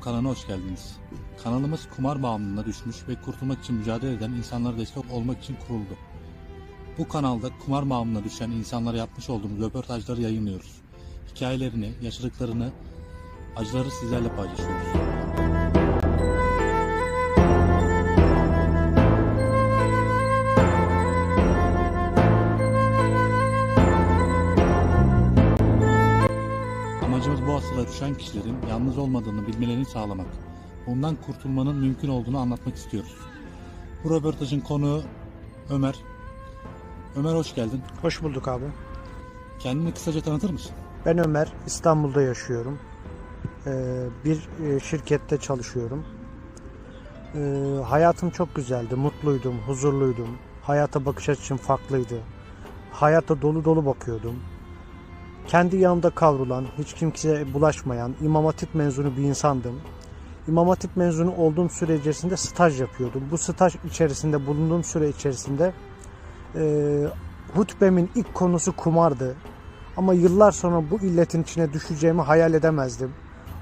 kanalına hoş geldiniz. Kanalımız kumar bağımlılığına düşmüş ve kurtulmak için mücadele eden insanlara destek olmak için kuruldu. Bu kanalda kumar bağımlılığına düşen insanlara yapmış olduğumuz röportajları yayınlıyoruz. Hikayelerini, yaşadıklarını, acıları sizlerle paylaşıyoruz. Düşen kişilerin yalnız olmadığını bilmelerini sağlamak. Bundan kurtulmanın mümkün olduğunu anlatmak istiyoruz. Bu röportajın konuğu Ömer. Ömer hoş geldin. Hoş bulduk abi. Kendini kısaca tanıtır mısın? Ben Ömer, İstanbul'da yaşıyorum. Ee, bir e, şirkette çalışıyorum. Ee, hayatım çok güzeldi, mutluydum, huzurluydum. Hayata bakış açım farklıydı. Hayata dolu dolu bakıyordum. Kendi yanımda kavrulan, hiç kimseye bulaşmayan, İmam Hatip mezunu bir insandım. İmam Hatip mezunu olduğum süre içerisinde staj yapıyordum. Bu staj içerisinde, bulunduğum süre içerisinde e, hutbemin ilk konusu kumardı. Ama yıllar sonra bu illetin içine düşeceğimi hayal edemezdim.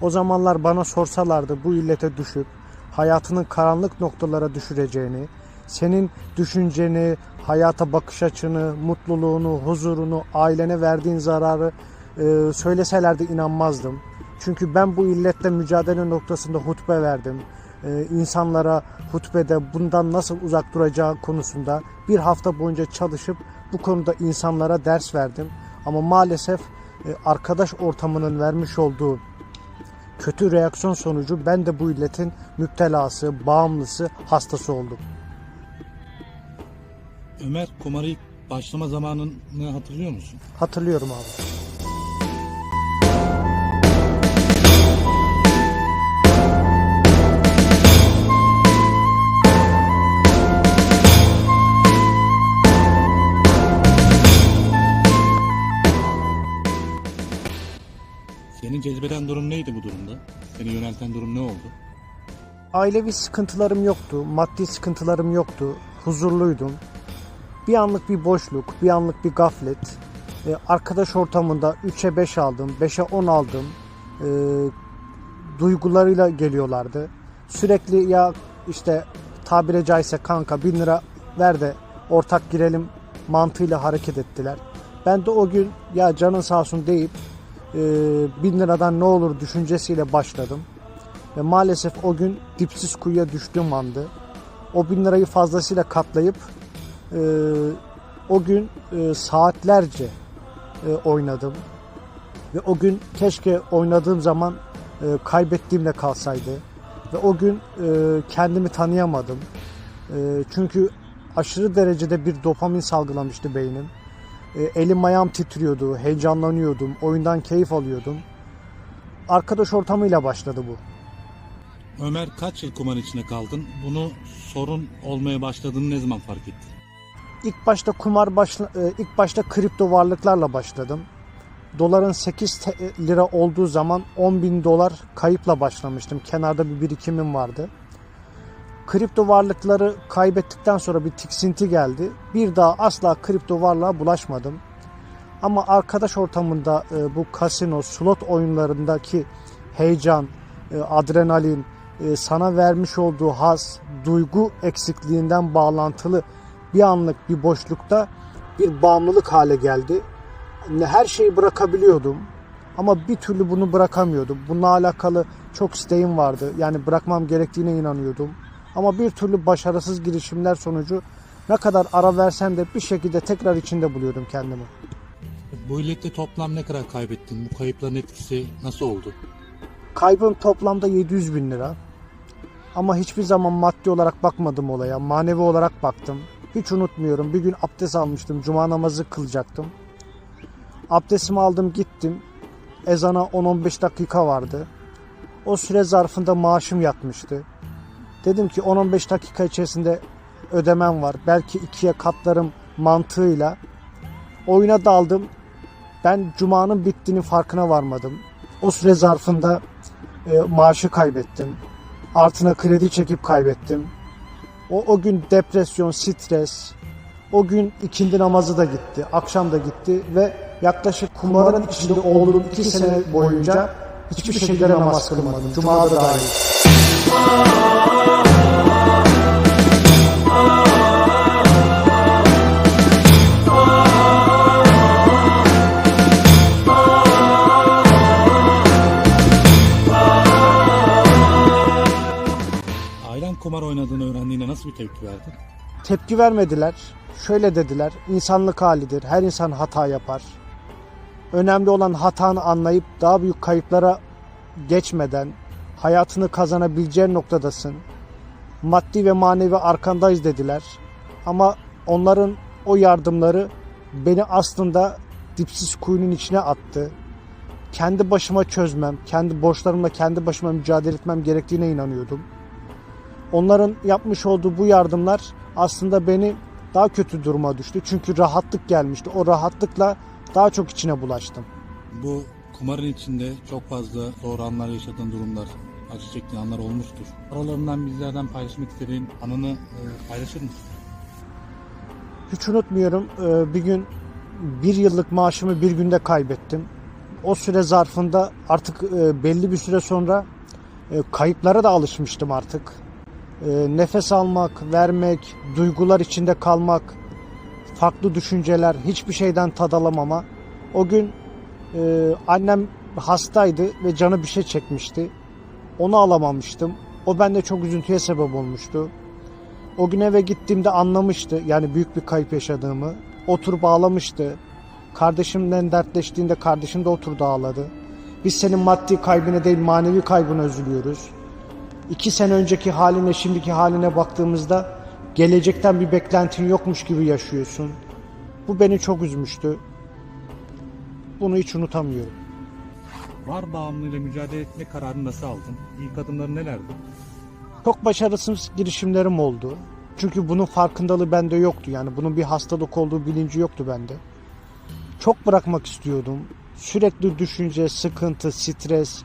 O zamanlar bana sorsalardı bu illete düşüp hayatının karanlık noktalara düşüreceğini, senin düşünceni, hayata bakış açını, mutluluğunu, huzurunu, ailene verdiğin zararı e, söyleselerdi inanmazdım. Çünkü ben bu illetle mücadele noktasında hutbe verdim. E, insanlara hutbede bundan nasıl uzak duracağı konusunda bir hafta boyunca çalışıp bu konuda insanlara ders verdim. Ama maalesef e, arkadaş ortamının vermiş olduğu kötü reaksiyon sonucu ben de bu illetin müptelası, bağımlısı, hastası oldum. Ömer ilk başlama zamanını hatırlıyor musun? Hatırlıyorum abi. Seni cezbeden durum neydi bu durumda? Seni yönelten durum ne oldu? Ailevi sıkıntılarım yoktu, maddi sıkıntılarım yoktu, huzurluydum. Bir anlık bir boşluk, bir anlık bir gaflet. E, arkadaş ortamında 3'e 5 aldım, 5'e 10 aldım. E, duygularıyla geliyorlardı. Sürekli ya işte tabire caizse kanka 1000 lira ver de ortak girelim mantığıyla hareket ettiler. Ben de o gün ya canın sağ olsun deyip e, 1000 liradan ne olur düşüncesiyle başladım. Ve maalesef o gün dipsiz kuyuya düştüğüm andı. O bin lirayı fazlasıyla katlayıp e, o gün e, saatlerce e, oynadım. Ve o gün keşke oynadığım zaman e, kaybettiğimde kalsaydı. Ve o gün e, kendimi tanıyamadım. E, çünkü aşırı derecede bir dopamin salgılamıştı beynim. E, elim ayağım titriyordu, heyecanlanıyordum, oyundan keyif alıyordum. Arkadaş ortamıyla başladı bu. Ömer kaç yıl kumar içine kaldın? Bunu sorun olmaya başladığını ne zaman fark ettin? İlk başta kumar başla, e, ilk başta kripto varlıklarla başladım. Doların 8 te- lira olduğu zaman 10 bin dolar kayıpla başlamıştım. Kenarda bir birikimim vardı. Kripto varlıkları kaybettikten sonra bir tiksinti geldi. Bir daha asla kripto varlığa bulaşmadım. Ama arkadaş ortamında e, bu kasino, slot oyunlarındaki heyecan, e, adrenalin, e, sana vermiş olduğu haz, duygu eksikliğinden bağlantılı bir anlık bir boşlukta bir bağımlılık hale geldi. Her şeyi bırakabiliyordum ama bir türlü bunu bırakamıyordum. Bununla alakalı çok isteğim vardı. Yani bırakmam gerektiğine inanıyordum. Ama bir türlü başarısız girişimler sonucu ne kadar ara versem de bir şekilde tekrar içinde buluyordum kendimi. Bu illette toplam ne kadar kaybettin? Bu kayıpların etkisi nasıl oldu? Kaybım toplamda 700 bin lira. Ama hiçbir zaman maddi olarak bakmadım olaya. Manevi olarak baktım. Hiç unutmuyorum. Bir gün abdest almıştım. Cuma namazı kılacaktım. Abdestimi aldım gittim. Ezana 10-15 dakika vardı. O süre zarfında maaşım yatmıştı. Dedim ki 10-15 dakika içerisinde ödemem var. Belki ikiye katlarım mantığıyla. Oyuna daldım. Ben cumanın bittiğinin farkına varmadım. O süre zarfında e, maaşı kaybettim. Altına kredi çekip kaybettim. O, o gün depresyon, stres. O gün ikindi namazı da gitti. Akşam da gitti ve yaklaşık kumarın içinde olduğum iki sene boyunca Hiçbir şekilde namaz kılmadım. Cuma'da dahil. Kumar oynadığını öğrendiğinde nasıl bir tepki verdin? Tepki vermediler. Şöyle dediler. insanlık halidir. Her insan hata yapar. Önemli olan hatanı anlayıp daha büyük kayıplara geçmeden hayatını kazanabileceğin noktadasın. Maddi ve manevi arkandayız dediler. Ama onların o yardımları beni aslında dipsiz kuyunun içine attı. Kendi başıma çözmem, kendi borçlarımla kendi başıma mücadele etmem gerektiğine inanıyordum. Onların yapmış olduğu bu yardımlar aslında beni daha kötü duruma düştü. Çünkü rahatlık gelmişti. O rahatlıkla daha çok içine bulaştım. Bu kumarın içinde çok fazla zor anlar yaşadığın durumlar, acı çektiğin anlar olmuştur. Aralarından bizlerden paylaşmak istediğin anını e, paylaşır mısın? Hiç unutmuyorum e, bir gün bir yıllık maaşımı bir günde kaybettim. O süre zarfında artık e, belli bir süre sonra e, kayıplara da alışmıştım artık. E, Nefes almak, vermek, duygular içinde kalmak, farklı düşünceler, hiçbir şeyden tad alamama. O gün e, annem hastaydı ve canı bir şey çekmişti. Onu alamamıştım. O bende çok üzüntüye sebep olmuştu. O gün eve gittiğimde anlamıştı yani büyük bir kayıp yaşadığımı. Oturup ağlamıştı. Kardeşimden dertleştiğinde kardeşim de oturdu ağladı. Biz senin maddi kaybına değil manevi kaybına üzülüyoruz. İki sene önceki haline şimdiki haline baktığımızda gelecekten bir beklentin yokmuş gibi yaşıyorsun. Bu beni çok üzmüştü. Bunu hiç unutamıyorum. Var bağımlılığıyla mücadele etme kararını nasıl aldın? İlk adımların nelerdi? Çok başarısız girişimlerim oldu. Çünkü bunun farkındalığı bende yoktu. Yani bunun bir hastalık olduğu bilinci yoktu bende. Çok bırakmak istiyordum. Sürekli düşünce, sıkıntı, stres.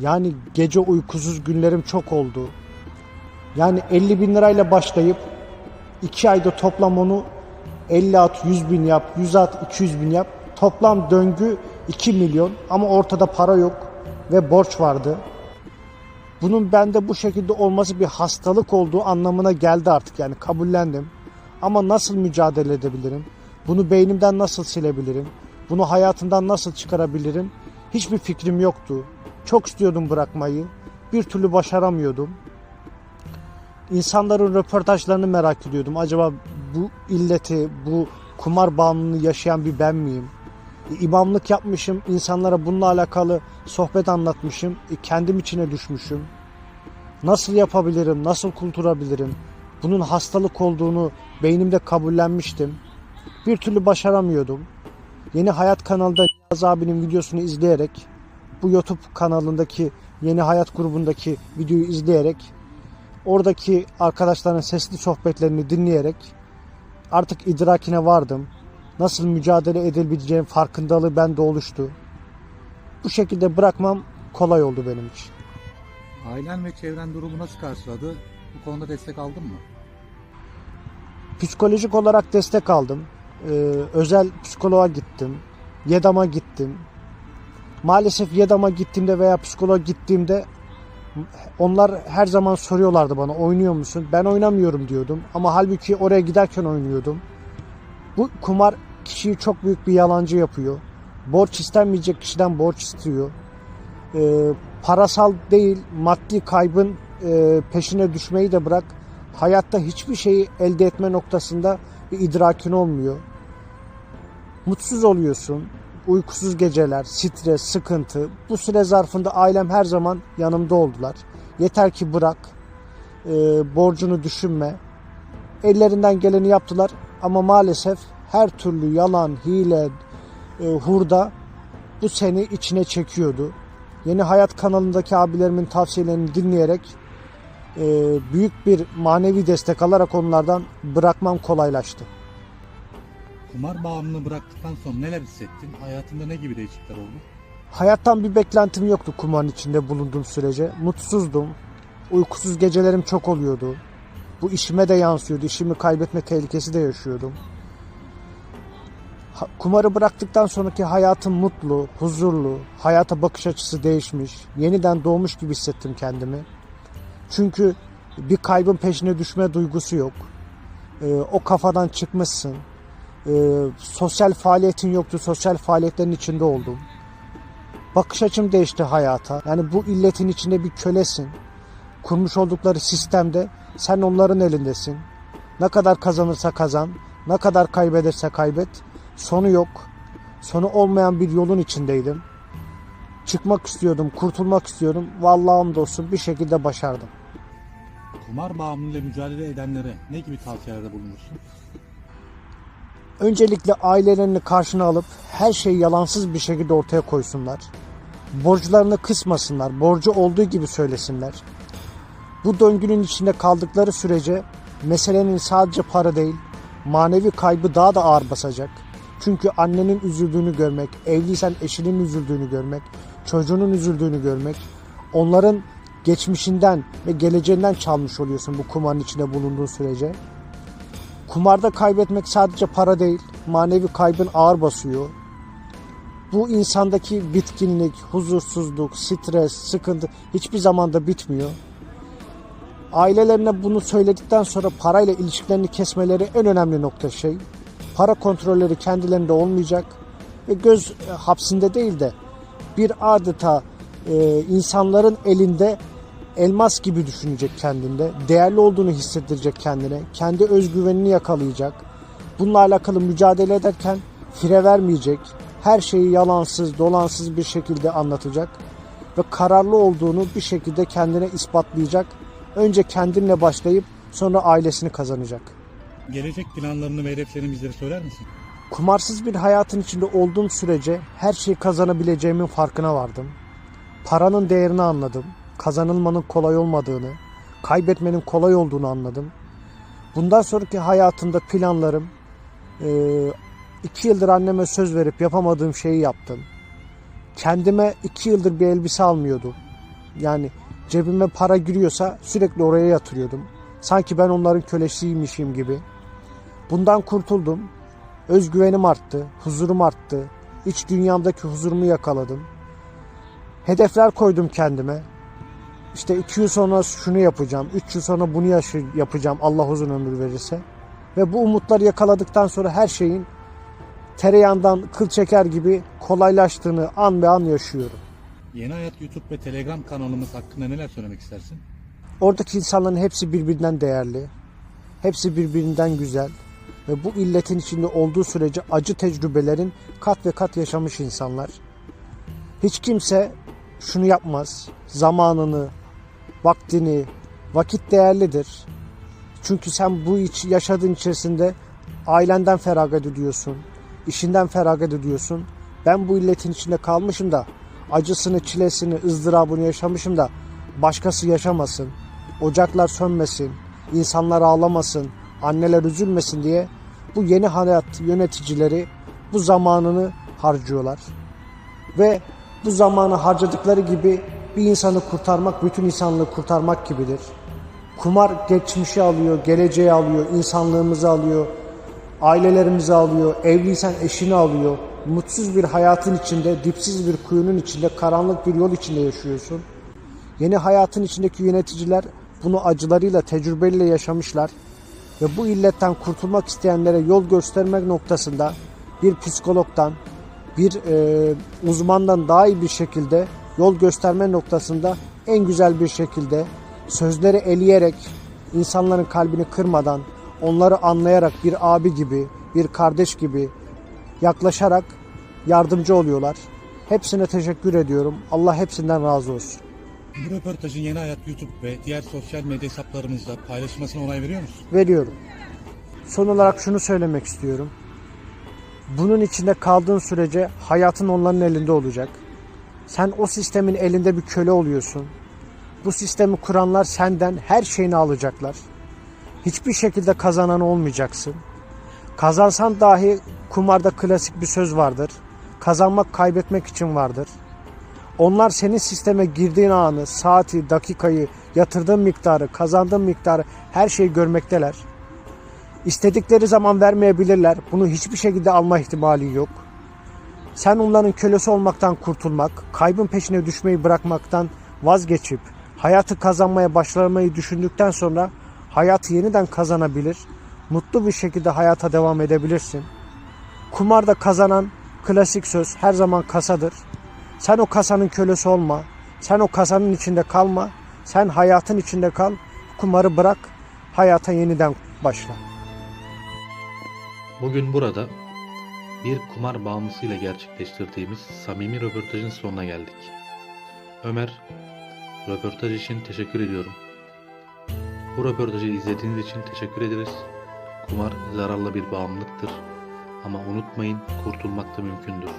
Yani gece uykusuz günlerim çok oldu. Yani 50 bin lirayla başlayıp 2 ayda toplam onu 50 at 100 bin yap, 100 at 200 bin yap. Toplam döngü 2 milyon ama ortada para yok ve borç vardı bunun bende bu şekilde olması bir hastalık olduğu anlamına geldi artık yani kabullendim. Ama nasıl mücadele edebilirim? Bunu beynimden nasıl silebilirim? Bunu hayatımdan nasıl çıkarabilirim? Hiçbir fikrim yoktu. Çok istiyordum bırakmayı. Bir türlü başaramıyordum. İnsanların röportajlarını merak ediyordum. Acaba bu illeti, bu kumar bağımlılığını yaşayan bir ben miyim? İmamlık yapmışım, insanlara bununla alakalı sohbet anlatmışım, e, kendim içine düşmüşüm. Nasıl yapabilirim, nasıl kurtulabilirim? Bunun hastalık olduğunu beynimde kabullenmiştim. Bir türlü başaramıyordum. Yeni Hayat kanalında Niyaz abinin videosunu izleyerek, bu YouTube kanalındaki Yeni Hayat grubundaki videoyu izleyerek, oradaki arkadaşların sesli sohbetlerini dinleyerek artık idrakine vardım nasıl mücadele edebileceğim farkındalığı bende oluştu. Bu şekilde bırakmam kolay oldu benim için. Ailen ve çevren durumu nasıl karşıladı? Bu konuda destek aldın mı? Psikolojik olarak destek aldım. Ee, özel psikoloğa gittim. YEDAM'a gittim. Maalesef YEDAM'a gittiğimde veya psikoloğa gittiğimde onlar her zaman soruyorlardı bana oynuyor musun? Ben oynamıyorum diyordum. Ama halbuki oraya giderken oynuyordum. Bu kumar kişiyi çok büyük bir yalancı yapıyor. Borç istenmeyecek kişiden borç istiyor. Ee, parasal değil maddi kaybın e, peşine düşmeyi de bırak. Hayatta hiçbir şeyi elde etme noktasında bir idrakin olmuyor. Mutsuz oluyorsun. Uykusuz geceler, stres, sıkıntı. Bu süre zarfında ailem her zaman yanımda oldular. Yeter ki bırak. E, borcunu düşünme. Ellerinden geleni yaptılar ama maalesef her türlü yalan, hile, e, hurda bu seni içine çekiyordu. Yeni Hayat kanalındaki abilerimin tavsiyelerini dinleyerek e, büyük bir manevi destek alarak onlardan bırakmam kolaylaştı. Kumar bağımlılığını bıraktıktan sonra neler hissettin? Hayatında ne gibi değişiklikler oldu? Hayattan bir beklentim yoktu kumarın içinde bulunduğum sürece. Mutsuzdum. Uykusuz gecelerim çok oluyordu. Bu işime de yansıyordu. İşimi kaybetme tehlikesi de yaşıyordum. Kumarı bıraktıktan sonraki hayatım mutlu, huzurlu, hayata bakış açısı değişmiş, yeniden doğmuş gibi hissettim kendimi. Çünkü bir kaybın peşine düşme duygusu yok. Ee, o kafadan çıkmışsın. Ee, sosyal faaliyetin yoktu, sosyal faaliyetlerin içinde oldum. Bakış açım değişti hayata. Yani bu illetin içinde bir kölesin. Kurmuş oldukları sistemde sen onların elindesin. Ne kadar kazanırsa kazan, ne kadar kaybederse kaybet. Sonu yok. Sonu olmayan bir yolun içindeydim. Çıkmak istiyordum, kurtulmak istiyordum. Vallahi hamdolsun bir şekilde başardım. Kumar bağımlılığıyla mücadele edenlere ne gibi tavsiyelerde bulunursun? Öncelikle ailelerini karşına alıp her şeyi yalansız bir şekilde ortaya koysunlar. Borçlarını kısmasınlar, borcu olduğu gibi söylesinler. Bu döngünün içinde kaldıkları sürece meselenin sadece para değil, manevi kaybı daha da ağır basacak. Çünkü annenin üzüldüğünü görmek, evliysen eşinin üzüldüğünü görmek, çocuğunun üzüldüğünü görmek, onların geçmişinden ve geleceğinden çalmış oluyorsun bu kumarın içinde bulunduğun sürece. Kumarda kaybetmek sadece para değil, manevi kaybın ağır basıyor. Bu insandaki bitkinlik, huzursuzluk, stres, sıkıntı hiçbir zamanda bitmiyor. Ailelerine bunu söyledikten sonra parayla ilişkilerini kesmeleri en önemli nokta şey. Para kontrolleri kendilerinde olmayacak ve göz hapsinde değil de bir adeta e, insanların elinde elmas gibi düşünecek kendinde. Değerli olduğunu hissettirecek kendine. Kendi özgüvenini yakalayacak. Bununla alakalı mücadele ederken fire vermeyecek. Her şeyi yalansız, dolansız bir şekilde anlatacak. Ve kararlı olduğunu bir şekilde kendine ispatlayacak. Önce kendinle başlayıp sonra ailesini kazanacak. Gelecek planlarını ve hedeflerini bizlere söyler misin? Kumarsız bir hayatın içinde olduğum sürece her şeyi kazanabileceğimin farkına vardım. Paranın değerini anladım. Kazanılmanın kolay olmadığını, kaybetmenin kolay olduğunu anladım. Bundan sonraki hayatımda planlarım, eee, iki yıldır anneme söz verip yapamadığım şeyi yaptım. Kendime iki yıldır bir elbise almıyordum. Yani cebime para giriyorsa sürekli oraya yatırıyordum. Sanki ben onların kölesiymişim gibi. Bundan kurtuldum. Özgüvenim arttı, huzurum arttı. İç dünyamdaki huzurumu yakaladım. Hedefler koydum kendime. İşte iki yıl sonra şunu yapacağım, üç yıl sonra bunu yaşı- yapacağım Allah uzun ömür verirse. Ve bu umutları yakaladıktan sonra her şeyin tereyağından kıl çeker gibi kolaylaştığını an be an yaşıyorum. Yeni Hayat YouTube ve Telegram kanalımız hakkında neler söylemek istersin? Oradaki insanların hepsi birbirinden değerli. Hepsi birbirinden güzel. Ve bu illetin içinde olduğu sürece acı tecrübelerin kat ve kat yaşamış insanlar. Hiç kimse şunu yapmaz. Zamanını, vaktini, vakit değerlidir. Çünkü sen bu iç, yaşadığın içerisinde ailenden feragat ediyorsun. işinden feragat ediyorsun. Ben bu illetin içinde kalmışım da acısını, çilesini, ızdırabını yaşamışım da başkası yaşamasın. Ocaklar sönmesin, insanlar ağlamasın, anneler üzülmesin diye bu yeni hayat yöneticileri bu zamanını harcıyorlar. Ve bu zamanı harcadıkları gibi bir insanı kurtarmak bütün insanlığı kurtarmak gibidir. Kumar geçmişi alıyor, geleceği alıyor, insanlığımızı alıyor, ailelerimizi alıyor, evliysen eşini alıyor. Mutsuz bir hayatın içinde, dipsiz bir kuyunun içinde, karanlık bir yol içinde yaşıyorsun. Yeni hayatın içindeki yöneticiler bunu acılarıyla, tecrübeliyle yaşamışlar. Ve bu illetten kurtulmak isteyenlere yol göstermek noktasında bir psikologdan, bir e, uzmandan daha iyi bir şekilde yol gösterme noktasında en güzel bir şekilde sözleri eleyerek, insanların kalbini kırmadan, onları anlayarak bir abi gibi, bir kardeş gibi yaklaşarak yardımcı oluyorlar. Hepsine teşekkür ediyorum. Allah hepsinden razı olsun. Bu röportajın Yeni Hayat YouTube ve diğer sosyal medya hesaplarımızda paylaşılmasına onay veriyor musun? veriyorum. Son olarak şunu söylemek istiyorum. Bunun içinde kaldığın sürece hayatın onların elinde olacak. Sen o sistemin elinde bir köle oluyorsun. Bu sistemi kuranlar senden her şeyini alacaklar. Hiçbir şekilde kazanan olmayacaksın. Kazansan dahi kumarda klasik bir söz vardır. Kazanmak kaybetmek için vardır. Onlar senin sisteme girdiğin anı, saati, dakikayı, yatırdığın miktarı, kazandığın miktarı her şeyi görmekteler. İstedikleri zaman vermeyebilirler. Bunu hiçbir şekilde alma ihtimali yok. Sen onların kölesi olmaktan kurtulmak, kaybın peşine düşmeyi bırakmaktan vazgeçip hayatı kazanmaya başlamayı düşündükten sonra hayatı yeniden kazanabilir, mutlu bir şekilde hayata devam edebilirsin. Kumarda kazanan klasik söz her zaman kasadır. Sen o kasanın kölesi olma. Sen o kasanın içinde kalma. Sen hayatın içinde kal. Kumarı bırak. Hayata yeniden başla. Bugün burada bir kumar bağımlısıyla gerçekleştirdiğimiz samimi röportajın sonuna geldik. Ömer, röportaj için teşekkür ediyorum. Bu röportajı izlediğiniz için teşekkür ederiz. Kumar zararlı bir bağımlılıktır. Ama unutmayın kurtulmak da mümkündür.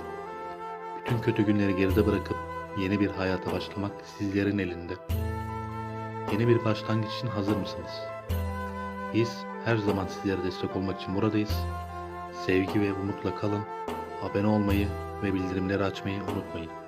Bütün kötü günleri geride bırakıp yeni bir hayata başlamak sizlerin elinde. Yeni bir başlangıç için hazır mısınız? Biz her zaman sizlere destek olmak için buradayız. Sevgi ve umutla kalın. Abone olmayı ve bildirimleri açmayı unutmayın.